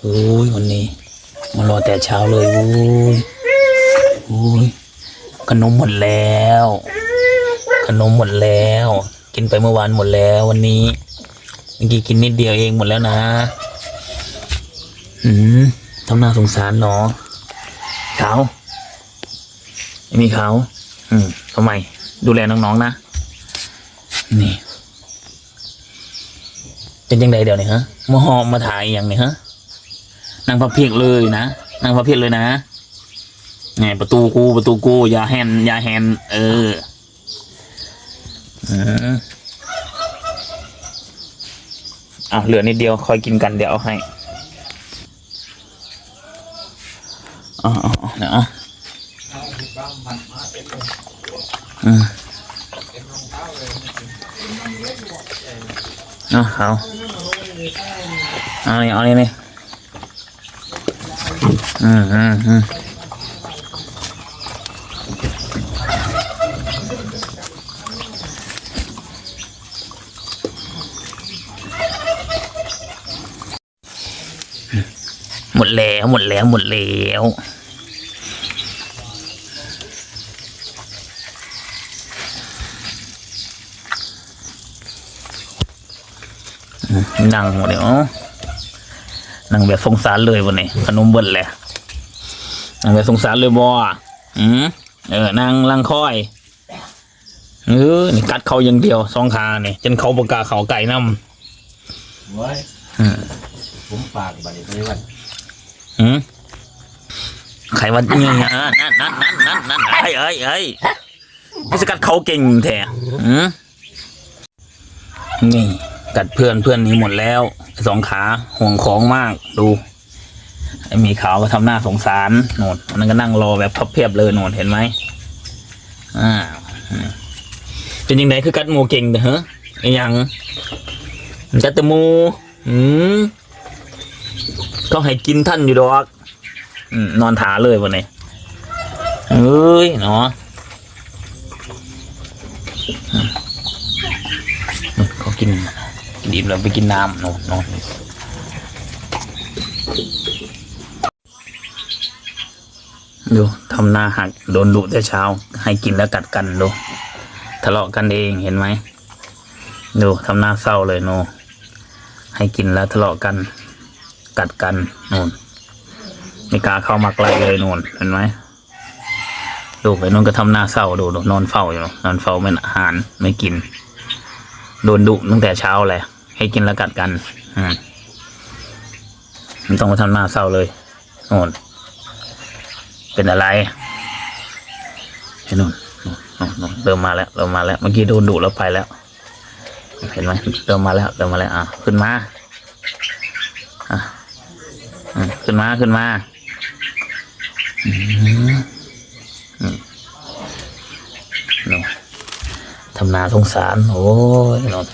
โอ้ยวันนี้มารอแต่เช้าเลยโอ้ยโอ้ยขนมหมดแล้ว ขนมหมดแล้ว กินไปเมื่อวานหมดแล้ว วันนี้เมื่อกี้กินนิดเดียวเองหมดแล้วนะอืมทำหน้าสงสารเนาะเขาไม่มีเขาอืมทำไมดูแลน้องๆนะนี่เป็นยังไงเดี๋ยวนี้ฮะมาหอมมาถ่ายอย่างนี้ฮะ นางพระเพียกเลยนะนางพระเพียกเลยนะไงประตูกูประตูกูอย่าแฮนอย่าแฮนเอออะเหลือนิดเดียวคอยกินกันเดี๋ยวเอาให้อ๋ออออ๋อเดี๋ยวอะอืมเอาเขาเอานี่เอานี่นี่ อืมอืมอืมหมดแล้วหมดแล้วหมดแล้วนั่งเดี๋ยวนั่งแบบสงสารเลยวันนี้ขนมเบิดแหละ นั่งแบบสงสารเลยบออืมเออนั่งลังค่อยเออนี่กัดเขาอย่างเดียวสองขานี่จนเขาประกล้าเขาไก่น้เว้ยำอืมผมฝากบัตรนี้ไว้อืมใครว่าเนี่ยนั่นนั่นนั่นนั่นนั่นนั่นเอ้ยเอ้ยเอ้ยไม่สกัดเขาเก่งแท้อืมนี่กัดเพื่อนเพื่อนหนี้หมดแล้วสองขาห่วงของมากดูไอ้ห มีขาวก็ทำหน้าสงสารโน่นอันมันก็นั่งรอแบบพับเพียบเลยโน่นเห็นไหมอ่าเป็นยังไงคือกัดหมูเก่งเด้อฮะไอหยังกัดตหมูอืมก็ให้กินท่านอยู่ดอกอนอนถาเลยวันนี้เอ้ยเนาะเขากินกินอิ่มแล้วไปกินน้ำนอนนอน ดูทำหน้าหักโดนดุแต่เช้า ให้กินแล้วกัดกันดูทะเลาะกันเองเห็นไหมดูทำหน้าเศร้าเลยโน ให้กินแล้วทะเลาะกัน กัดกันนู่นไม่กล้าเข้ามาใกล้เลยนู่นเห็นไหมลูไอ้นู่นก็ทำหน้าเศร้าดูดูนอนเฝ้าอยู่นอนเฝ้าไม่อาหารไม่กิน โดนดุตั้งแต่เช้าเลยให้กินแล้วกัดกัน อืมมันต้องมาทำหน้าเศร้าเลยนู่น เป็นอะไรไอ้นู่นนู่นนู่นเริ่มมาแล้วเริ่มมาแล้วเมื่อกี้โดนดุแล้วไปแล้ว เห็นไหมเริ่มมาแล้วเริ่มมาแล้วอะขึ้นมาอะขึ้นมาขึ้นมาอืมอืมนู่นทำนาสงสาร โอ้ยนน